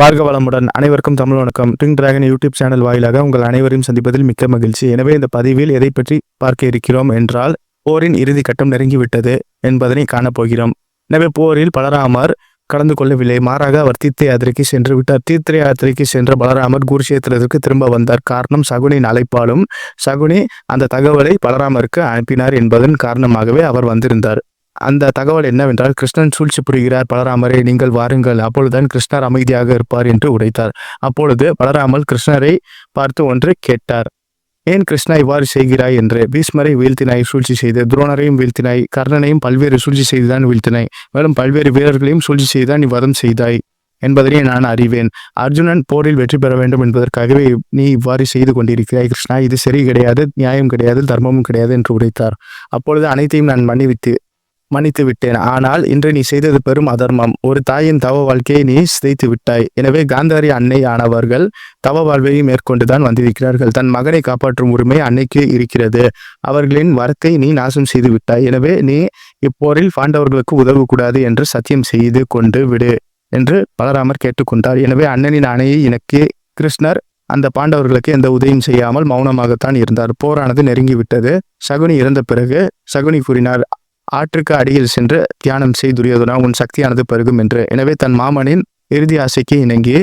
வாழ்க வளமுடன். அனைவருக்கும் தமிழ் வணக்கம். ட்விங் டிராகன் யூடியூப் சேனல் வாயிலாக உங்கள் அனைவரையும் சந்திப்பதில் மிக்க மகிழ்ச்சி. எனவே இந்த பதிவில் எதை பற்றி பார்க்க இருக்கிறோம் என்றால் போரின் இறுதி கட்டம் நெருங்கிவிட்டது என்பதனை காணப்போகிறோம். எனவே போரில் பலராமர் கலந்து கொள்ளவில்லை. மாறாக அவர் தீர்த்த யாத்திரைக்கு சென்று விட்டார். தீர்த்த யாத்திரைக்கு சென்ற பலராமர் குருஷேத்திரத்திற்கு திரும்ப வந்தார். காரணம் சகுனின் அழைப்பாலும் சகுனி அந்த தகவலை பலராமருக்கு அனுப்பினார் என்பதன் காரணமாகவே அவர் வந்திருந்தார். அந்த தகவல் என்னவென்றால் கிருஷ்ணன் சூழ்ச்சி புரிகிறார் பலராமரே நீங்கள் வாருங்கள் அப்பொழுதுதான் கிருஷ்ணர் அமைதியாக இருப்பார் என்று உடைத்தார் அப்பொழுது பலராமல் கிருஷ்ணரை பார்த்து ஒன்று கேட்டார். ஏன் கிருஷ்ணா இவ்வாறு செய்கிறாய் என்று? பீஷ்மரை வீழ்த்தினாய் சூழ்ச்சி செய்து துரோணரையும் வீழ்த்தினாய் கர்ணனையும் பல்வேறு சூழ்ச்சி செய்துதான் வீழ்த்தினாய் மேலும் பல்வேறு வீரர்களையும் சூழ்ச்சி செய்துதான் நீ வதம் செய்தாய் என்பதனை நான் அறிவேன். அர்ஜுனன் போரில் வெற்றி பெற வேண்டும் என்பதற்காகவே நீ இவ்வாறு செய்து கொண்டிருக்கிறாய் கிருஷ்ணா. இது சரி கிடையாது நியாயம் கிடையாது தர்மமும் கிடையாது என்று உரைத்தார். அப்பொழுது அனைத்தையும் நான் மன்னிவித்து மன்னித்து விட்டேன். ஆனால் இன்று நீ செய்தது பெரும் அதர்மம். ஒரு தாயின் தவ வாழ்க்கையை நீ சிதைத்து விட்டாய். எனவே காந்தாரி அன்னை ஆனவர்கள் தவ வாழ்வையை மேற்கொண்டுதான் வந்திருக்கிறார்கள். தன் மகனை காப்பாற்றும் உரிமை அன்னைக்கு இருக்கிறது. அவர்களின் வரத்தை நீ நாசம் செய்து விட்டாய். எனவே நீ இப்போரில் பாண்டவர்களுக்கு உதவக்கூடாது என்று சத்தியம் செய்து கொண்டு விடு என்று பலராமர் கேட்டுக்கொண்டார். எனவே அண்ணனின் அணையை எனக்கு கிருஷ்ணர் அந்த பாண்டவர்களுக்கு எந்த உதவியும் செய்யாமல் மௌனமாகத்தான் இருந்தார். போரானது நெருங்கிவிட்டது. சகுனி இறந்த பிறகு சகுனி கூறினார் ஆற்றுக்கு அடியில் சென்று தியானம் செய் துரியோதனா உன் சக்தியானது பெருகும் என்று. எனவே தன் மாமனின் இறுதி ஆசைக்கு இணங்கி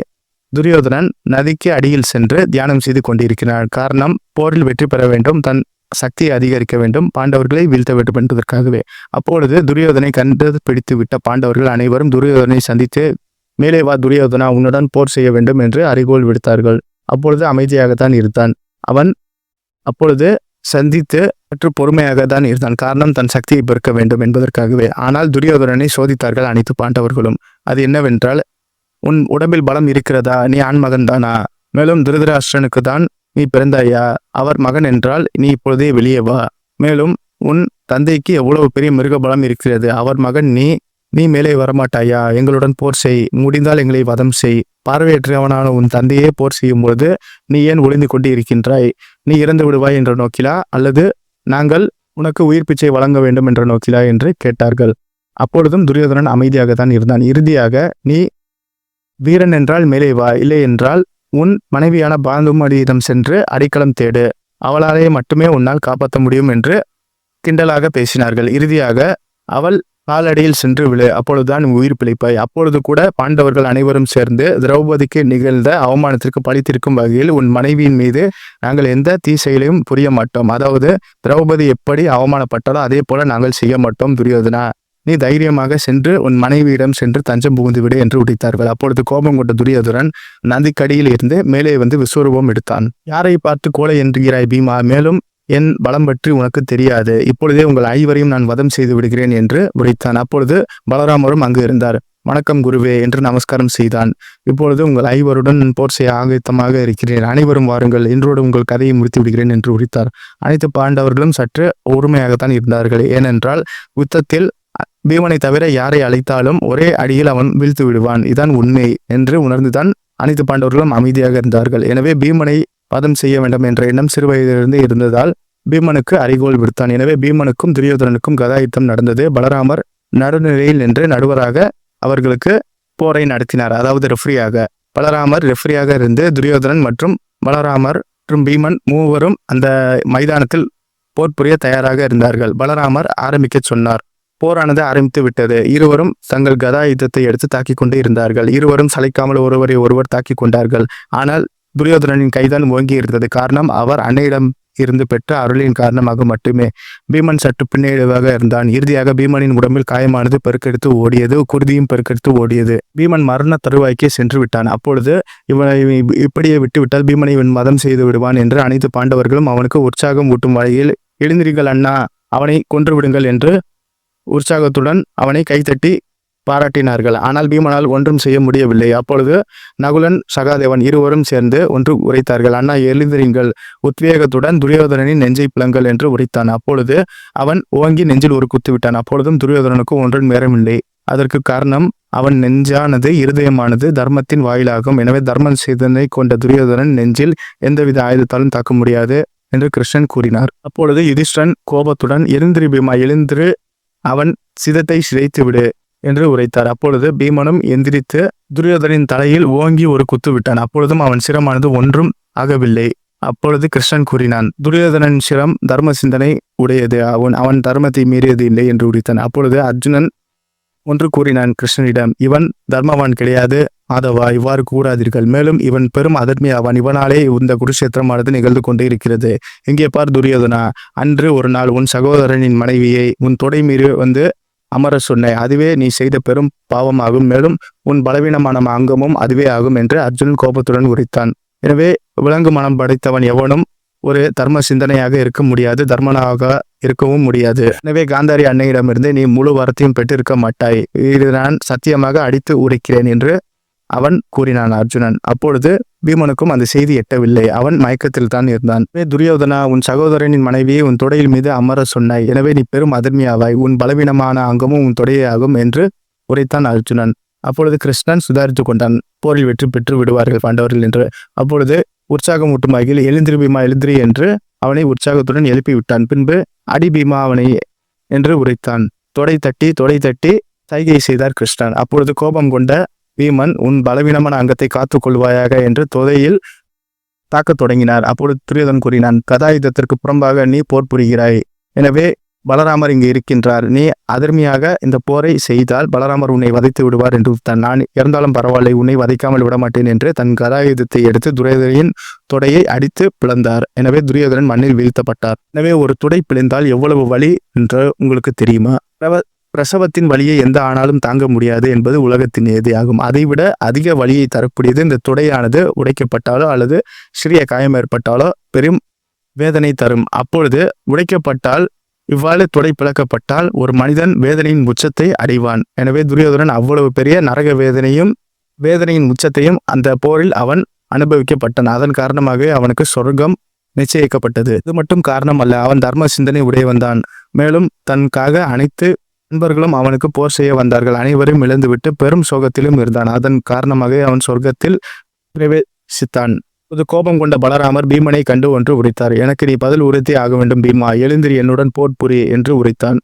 துரியோதனன் நதிக்கு அடியில் சென்று தியானம் செய்து கொண்டிருக்கிறான். காரணம் போரில் வெற்றி பெற வேண்டும் தன் சக்தியை அதிகரிக்க வேண்டும் பாண்டவர்களை வீழ்த்த வேண்டும் என்பதற்காகவே. அப்பொழுது துரியோதனை கண்டு பிடித்து விட்ட பாண்டவர்கள் அனைவரும் துரியோதனை சந்தித்து மேலே வா துரியோதனா உன்னுடன் போர் செய்ய வேண்டும் என்று அறிகோள் விடுத்தார்கள். அப்பொழுது அமைதியாகத்தான் இருந்தான். அவன் அப்பொழுது சந்தித்து சற்று பொறுமையாக தான் இருந்தான். காரணம் தன் சக்தியை பெருக்க வேண்டும் என்பதற்காகவே. ஆனால் துரியோதனனை சோதித்தார்கள் அனைத்து பாண்டவர்களும். அது என்னவென்றால் உன் உடம்பில் பலம் இருக்கிறதா? நீ ஆண்மகன் தானா மேலும் திருதராஷ்டிரனுக்கு தான் நீ பிறந்தாயா? அவர் மகன் என்றால் நீ இப்பொழுதே வெளியே வா. மேலும் உன் தந்தைக்கு எவ்வளவு பெரிய மிருக பலம் இருக்கிறது? அவர் மகன் நீ நீ மேலே வரமாட்டாயா? எங்களுடன் போர் செய். முடிந்தால் எங்களை வதம் செய். பார்வையற்றவனான உன் தந்தையே போர் செய்யும் பொழுது நீ ஏன் ஒளிந்து கொண்டு இருக்கின்றாய் நீ இறந்து விடுவாய் என்ற நோக்கிலா? அல்லது நாங்கள் உனக்கு உயிர் பிச்சை வழங்க வேண்டும் என்ற நோக்கிலா என்று கேட்டார்கள். அப்பொழுதும் துரியோதனன் அமைதியாக தான் இருந்தான். இறுதியாக நீ வீரன் என்றால் மேலே வா இல்லை என்றால் உன் மனைவியான பாந்துமடியிடம் சென்று அடைக்கலம் தேடு. அவளாலேயே மட்டுமே உன்னால் காப்பாற்ற முடியும் என்று கிண்டலாக பேசினார்கள். இறுதியாக அவள் காலடியில் சென்று விழு. அப்பொழுதுதான் உயிர் பிழைப்பாய். அப்பொழுது கூட பாண்டவர்கள் அனைவரும் சேர்ந்து திரௌபதிக்கு நிகழ்ந்த அவமானத்திற்கு பழித்திருக்கும் வகையில் உன் மனைவியின் மீது நாங்கள் எந்த தீ செயலையும் புரிய மாட்டோம். அதாவது திரௌபதி எப்படி அவமானப்பட்டாலோ அதே போல நாங்கள் செய்ய மாட்டோம் துரியோதனா. நீ தைரியமாக சென்று உன் மனைவியிடம் சென்று தஞ்சம் புகுந்து விடு என்று உடைத்தார்கள் அப்பொழுது கோபம் கொண்ட துரியோதனன் நந்திக்கடியில் இருந்து மேலே வந்து விஸ்வரூபம் எடுத்தான். யாரை பார்த்து கோலை என்கிறாய் பீமா? மேலும் என் பலம் பற்றி உனக்கு தெரியாது. இப்பொழுதே உங்கள் ஐவரையும் நான் வதம் செய்து விடுகிறேன் என்று உரைத்தான் அப்பொழுது பலராமரும் அங்கு இருந்தார். வணக்கம் குருவே என்று நமஸ்காரம் செய்தான். இப்பொழுது உங்கள் ஐவருடன் போர் செய்ய ஆகித்தமாக இருக்கிறேன். அனைவரும் வாருங்கள். இன்றோடு உங்கள் கதையை முடித்து விடுகிறேன் என்று உரித்தார். அனைத்து பாண்டவர்களும் சற்று ஒருமையாகத்தான் இருந்தார்கள். ஏனென்றால் யுத்தத்தில் பீமனை தவிர யாரை அழைத்தாலும் ஒரே அடியில் அவன் வீழ்த்து விடுவான். இதான் உண்மை என்று உணர்ந்துதான் அனைத்து பாண்டவர்களும் அமைதியாக இருந்தார்கள். எனவே பீமனை பதம் செய்ய வேண்டும் என்ற எண்ணம் சிறுவயதிலிருந்து இருந்ததால் பீமனுக்கு அறிகோல் விடுத்தான். எனவே பீமனுக்கும் துரியோதனனுக்கும் கதாயுத்தம் நடந்தது. பலராமர் நடுநிலையில் நின்று நடுவராக அவர்களுக்கு போரை நடத்தினார். அதாவது ரெஃப்ரியாக பலராமர் ரெஃப்ரியாக இருந்து துரியோதனன் மற்றும் பலராமர் மற்றும் பீமன் மூவரும் அந்த மைதானத்தில் போர் புரிய தயாராக இருந்தார்கள். பலராமர் ஆரம்பிக்க சொன்னார். போரானது ஆரம்பித்து விட்டது. இருவரும் தங்கள் கதாயுத்தத்தை எடுத்து தாக்கிக் கொண்டு இருந்தார்கள். இருவரும் சளைக்காமல் ஒருவரை ஒருவர் தாக்கிக் கொண்டார்கள். ஆனால் துரியோதனனின் கைதான் ஓங்கி இருந்தது. காரணம் அவர் அன்னையிடம் இருந்து பெற்ற அருளின் காரணமாக மட்டுமே. பீமன் சற்று பின்னடைவாக இருந்தான். இறுதியாக பீமனின் உடம்பில் காயமானது பெருக்கெடுத்து ஓடியது குருதியும் பெருக்கெடுத்து ஓடியது. பீமன் மரண தருவாய்க்கே சென்று விட்டான். அப்பொழுது இவனை இப்படியே விட்டுவிட்டால் பீமனை இவன் மதம் செய்து விடுவான் என்று அனைத்து பாண்டவர்களும் அவனுக்கு உற்சாகம் ஊட்டும் வகையில் எழுந்திரிகள் அண்ணா அவனை கொன்று விடுங்கள் என்று உற்சாகத்துடன் அவனை கைத்தட்டி பாராட்டினார்கள். ஆனால் பீமனால் ஒன்றும் செய்ய முடியவில்லை. அப்பொழுது நகுலன் சகாதேவன் இருவரும் சேர்ந்து ஒன்று உரைத்தார்கள். அண்ணா எழுந்திரீங்கள் உத்வேகத்துடன் துரியோதனனின் நெஞ்சை பிளங்கள் என்று உரைத்தான். அப்பொழுது அவன் ஓங்கி நெஞ்சில் ஒரு குத்து விட்டான். அப்பொழுதும் துரியோதனனுக்கு ஒன்றும் நேரமில்லை. அதற்கு காரணம் அவன் நெஞ்சானது இருதயமானது தர்மத்தின் வாயிலாகும். எனவே தர்மம் செய்தனை கொண்ட துரியோதனன் நெஞ்சில் எந்தவித ஆயுதத்தாலும் தாக்க முடியாது என்று கிருஷ்ணன் கூறினார். அப்பொழுது யுதிஷ்டன் கோபத்துடன் எழுந்திரி பீமா எழுந்திரு. அவன் சிதத்தை சிதைத்து விடு என்று உரைத்தார். அப்பொழுது பீமனும் எந்திரித்து துரியோதனின் தலையில் ஓங்கி ஒரு குத்து விட்டான். அப்பொழுதும் அவன் சிரமானது ஒன்றும் ஆகவில்லை. அப்பொழுது கிருஷ்ணன் கூறினான் துரியோதனன் சிரம் தர்ம சிந்தனை உடையது. அவன் அவன் தர்மத்தை மீறியது இல்லை என்று உரித்தான். அப்பொழுது அர்ஜுனன் ஒன்று கூறினான் கிருஷ்ணனிடம் இவன் தர்மவான் கிடையாது. ஆதவா இவ்வாறு கூறாதீர்கள். மேலும் இவன் பெரும் அதர்மியாவான். இவனாலே இந்த குருஷேத்திரமானது நிகழ்ந்து கொண்டே இருக்கிறது. இங்கே பார் துரியோதனா அன்று ஒரு நாள் உன் சகோதரனின் மனைவியை உன் தொடை மீறி வந்து அமர சொன்னாய் அதுவே நீ செய்த பெரும் பாவமாகும். மேலும் உன் பலவீனமான அங்கமும் அதுவே ஆகும் என்று அர்ஜுனன் கோபத்துடன் உரித்தான். எனவே விலங்கு மனம் படைத்தவன் எவனும் ஒரு தர்ம சிந்தனையாக இருக்க முடியாது தர்மனாக இருக்கவும் முடியாது. எனவே காந்தாரி அன்னையிடமிருந்து நீ முழு வரத்தையும் பெற்றிருக்க மாட்டாய். இது நான் சத்தியமாக அடித்து உரைக்கிறேன் என்று அவன் கூறினான் அர்ஜுனன். அப்பொழுது பீமனுக்கும் அந்த செய்தி எட்டவில்லை. அவன் மயக்கத்தில் தான் இருந்தான் துரியோதனா உன் சகோதரனின் மனைவியை உன் தொடையில் மீது அமர சொன்னாய். எனவே நீ பெரும் அதர்மியாவாய். உன் பலவீனமான அங்கமும் உன் தொடையே ஆகும் என்று உரைத்தான் அர்ஜுனன். அப்பொழுது கிருஷ்ணன் சுதாரித்து கொண்டான். போரில் வெற்றி பெற்று விடுவார்கள் பாண்டவர்கள் என்று. அப்பொழுது உற்சாகமூட்டும் வகையில் எழுந்திரு பீமா எழுந்திரி என்று அவனை உற்சாகத்துடன் எழுப்பி விட்டான் பின்பு அடி பீமா அவனை என்று உரைத்தான். தொடை தட்டி தொடை தட்டி சைகை செய்தார் கிருஷ்ணன். அப்பொழுது கோபம் கொண்ட வீமன் உன் பலவீனமான அங்கத்தை காத்துக் கொள்வாயாக என்று தொதையில் தாக்கத் தொடங்கினார். அப்பொழுது துரியோதன் கூறினான் கதாயுதத்திற்கு புறம்பாக நீ போர் புரிகிறாய். எனவே பலராமர் இங்கு இருக்கின்றார். நீ அதிர்மையாக இந்த போரை செய்தால் பலராமர் உன்னை வதைத்து விடுவார் என்று தன் நான் இறந்தாலும் பரவாயில்லை உன்னை வதைக்காமல் விடமாட்டேன் என்று தன் கதாயுதத்தை எடுத்து துரியோதனின் தொடையை அடித்து பிளந்தார். எனவே துரியோதனன் மண்ணில் வீழ்த்தப்பட்டார். எனவே ஒரு துடை பிளந்தால் எவ்வளவு வலி? என்று உங்களுக்கு தெரியுமா? பிரசவத்தின் வழியை எந்த ஆணாலும் தாங்க முடியாது என்பது உலகத்தின் நியதியாகும் அதைவிட அதிக வழியை தரக்கூடியது இந்த துடையானது உடைக்கப்பட்டாலோ அல்லது சிறிய காயம் ஏற்பட்டாலோ பெரும் வேதனை தரும். அப்பொழுது உடைக்கப்பட்டால் இவ்வாறு துடை பிளக்கப்பட்டால் ஒரு மனிதன் வேதனையின் உச்சத்தை அடைவான். எனவே துரியோதனன் அவ்வளவு பெரிய நரக வேதனையும் வேதனையின் உச்சத்தையும் அந்த போரில் அவன் அனுபவிக்கப்பட்டான். அதன் காரணமாகவே அவனுக்கு சொர்க்கம் நிச்சயிக்கப்பட்டது. இது மட்டும் காரணம் அல்ல அவன் தர்ம சிந்தனை உடையவன்தான். மேலும் தனக்காக அனைத்து நண்பர்களும் அவனுக்கு போர் செய்ய வந்தார்கள். அனைவரும் இழந்துவிட்டு பெரும் சோகத்திலும் இருந்தான். அதன் காரணமாக அவன் சொர்க்கத்தில் பிரவேசித்தான். புது கோபம் கொண்ட பலராமர் பீமனை கண்டு ஒன்று உரைத்தார். எனக்கு நீ பதில் உரைத்தே ஆக வேண்டும் பீமா. எழுந்திரி என்னுடன் போர் புரி என்று உரைத்தான்.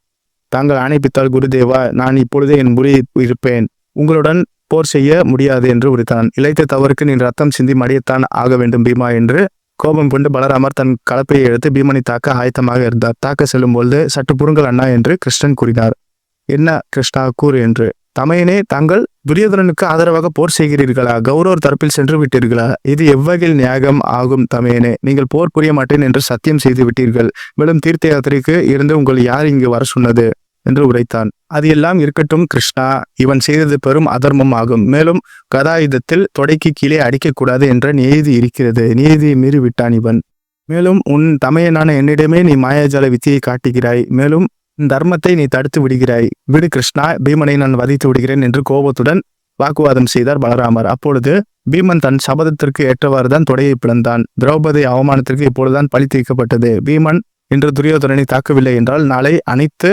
தாங்கள் ஆணைப்பித்தால் குருதேவா நான் இப்பொழுதே என் புரி இருப்பேன். உங்களுடன் போர் செய்ய முடியாது என்று உரைத்தான். இழைத்த தவறுக்கு நீ ரத்தம் சிந்தி மடியத்தான் ஆக வேண்டும் பீமா என்று கோபம் கொண்டு பலராமர் தன் கலப்பையை எடுத்து பீமனை தாக்க ஆயத்தமாக இருந்தார். தாக்க செல்லும் பொழுது சற்று புருங்கள் அண்ணா என்று கிருஷ்ணன் கூறினார். என்ன கிருஷ்ணா கூறு என்று? தமையனே தாங்கள் துரியோதனனுக்கு ஆதரவாக போர் செய்கிறீர்களா? கௌரவர் தரப்பில் சென்று விட்டீர்களா? இது எவ்வகையில் நியாயம் ஆகும் தமையனே? நீங்கள் போர் புரிய மாட்டேன் என்று சத்தியம் செய்து விட்டீர்கள். மேலும் தீர்த்த யாத்திரைக்கு இருந்து உங்கள் யார் இங்கு வர சொன்னது? என்று உரைத்தான். அது எல்லாம் இருக்கட்டும் கிருஷ்ணா. இவன் செய்தது பெரும் அதர்மம் ஆகும். மேலும் கதாயுதத்தில் தொடைக்கு கீழே அடிக்கக்கூடாது என்ற நியதி இருக்கிறது. நியதியை மீறிவிட்டான் இவன். மேலும் உன் தமையனான என்னிடமே நீ மாயாஜால வித்தியை காட்டுகிறாய். மேலும் தர்மத்தை நீ தடுத்து விடுகிறாய். விடு கிருஷ்ணா பீமனை நான் வதைத்து விடுகிறேன் என்று கோபத்துடன் வாக்குவாதம் செய்தார் பலராமர். அப்பொழுது பீமன் தன் சபதத்திற்கு ஏற்றவாறு தான் தொடையை பிளந்தான். திரௌபதி அவமானத்திற்கு இப்பொழுதுதான் பழி தீர்க்கப்பட்டது. பீமன் இன்று துரியோதனனை தாக்கவில்லை என்றால் நாளை அனைத்து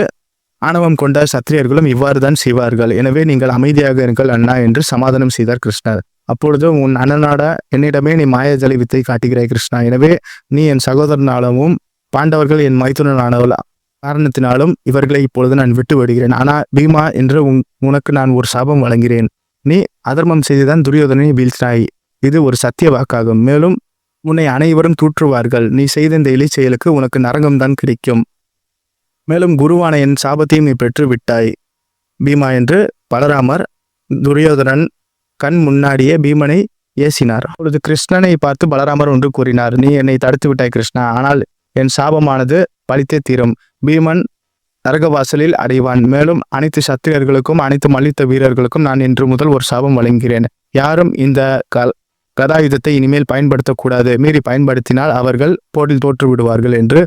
ஆணவம் கொண்ட சத்திரியர்களும் இவ்வாறு தான் செய்வார்கள். எனவே நீங்கள் அமைதியாக இருங்கள் அண்ணா என்று சமாதானம் செய்தார் கிருஷ்ணர். அப்பொழுது உன் அண்ணனாட என்னிடமே நீ மாயஜலி வித்தை காட்டுகிறாய் கிருஷ்ணா. எனவே நீ என் சகோதரனாலவும் பாண்டவர்கள் என் மைத்துனனானவள் காரணத்தினாலும் இவர்களை இப்பொழுது நான் விட்டு விடுகிறேன். ஆனால் பீமா என்று உன் உனக்கு நான் ஒரு சாபம் வழங்குகிறேன். நீ அதர்மம் செய்துதான் துரியோதனை வீழ்த்தினாய். இது ஒரு சத்திய வாக்காகும். மேலும் உன்னை அனைவரும் தூற்றுவார்கள். நீ செய்த இந்த இலை செயலுக்கு உனக்கு நரகம்தான் கிடைக்கும். மேலும் குருவான என் சாபத்தையும் நீ பெற்று விட்டாய். பீமா என்று பலராமர் துரியோதனன் கண் முன்னாடியே பீமனை ஏசினார். அப்பொழுது கிருஷ்ணனை பார்த்து பலராமர் ஒன்று கூறினார் நீ என்னை தடுத்து விட்டாய் கிருஷ்ணா. ஆனால் என் சாபமானது பலித்தே தீரும். பீமன் நரகவாசலில் அடைவான். மேலும் அனைத்து சத்திரியர்களுக்கும் அனைத்து மல்யுத்த வீரர்களுக்கும் நான் இன்று முதல் ஒரு சாபம் வழங்குகிறேன். யாரும் இந்த க கதாயுதத்தை இனிமேல் பயன்படுத்தக்கூடாது. மீறி பயன்படுத்தினால் அவர்கள் போட்டில் தோற்று விடுவார்கள் என்று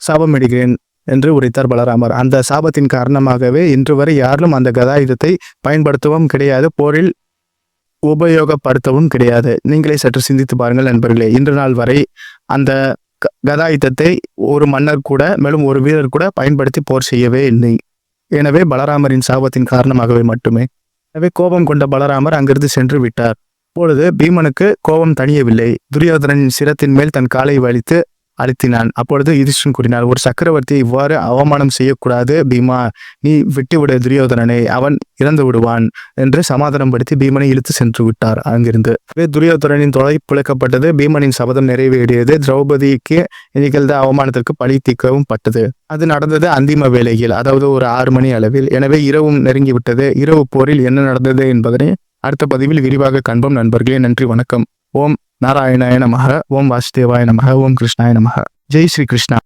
சாபமிடுகிறேன் என்று உரைத்தார் பலராமர். அந்த சாபத்தின் காரணமாகவே இன்று வரை யாரும் அந்த கதாயுதத்தை பயன்படுத்தவும் கிடையாது. போரில் உபயோகப்படுத்தவும் கிடையாது. நீங்களே சற்று சிந்தித்து பாருங்கள் நண்பர்களே. இன்று நாள் வரை அந்த க- ஒரு மன்னர் கூட மேலும் ஒரு வீரர் கூட பயன்படுத்தி போர் செய்யவே இல்லை. எனவே பலராமரின் சாபத்தின் காரணமாகவே மட்டுமே. எனவே கோபம் கொண்ட பலராமர் அங்கிருந்து சென்று விட்டார். அப்பொழுது பீமனுக்கு கோபம் தணியவில்லை. துரியோதனனின் சிரத்தின் மேல் தன் காலை வலித்து அழுத்தினான். அப்பொழுது யுதிஷ்டன் கூறினார் ஒரு சக்கரவர்த்தி இவ்வாறு அவமானம் செய்யக்கூடாது. பீமா நீ விட்டுவிட துரியோதனனை. அவன் இறந்து விடுவான் என்று சமாதானப்படுத்தி பீமனை இழுத்து சென்று விட்டார் அங்கிருந்து. துரியோதனனின் தொலை புழக்கப்பட்டது பீமனின் சபதம் நிறைவேறியது. திரௌபதிக்கு நிகழ்ந்த அவமானத்திற்கு பழி தீக்கவும் பட்டது. அது நடந்தது அந்திம வேளையில் அதாவது ஒரு ஆறு மணி அளவில். எனவே இரவும் நெருங்கிவிட்டது. இரவு போரில் என்ன நடந்தது என்பதனை அடுத்த பதிவில் விரிவாக காண்போம். நண்பர்களே நன்றி வணக்கம். ஓம். నారాయణాయ నమ. ఓం వాసుదేవాయ నమ. ఓం కృష్ణాయ నమ. జై శ్రీకృష్ణ.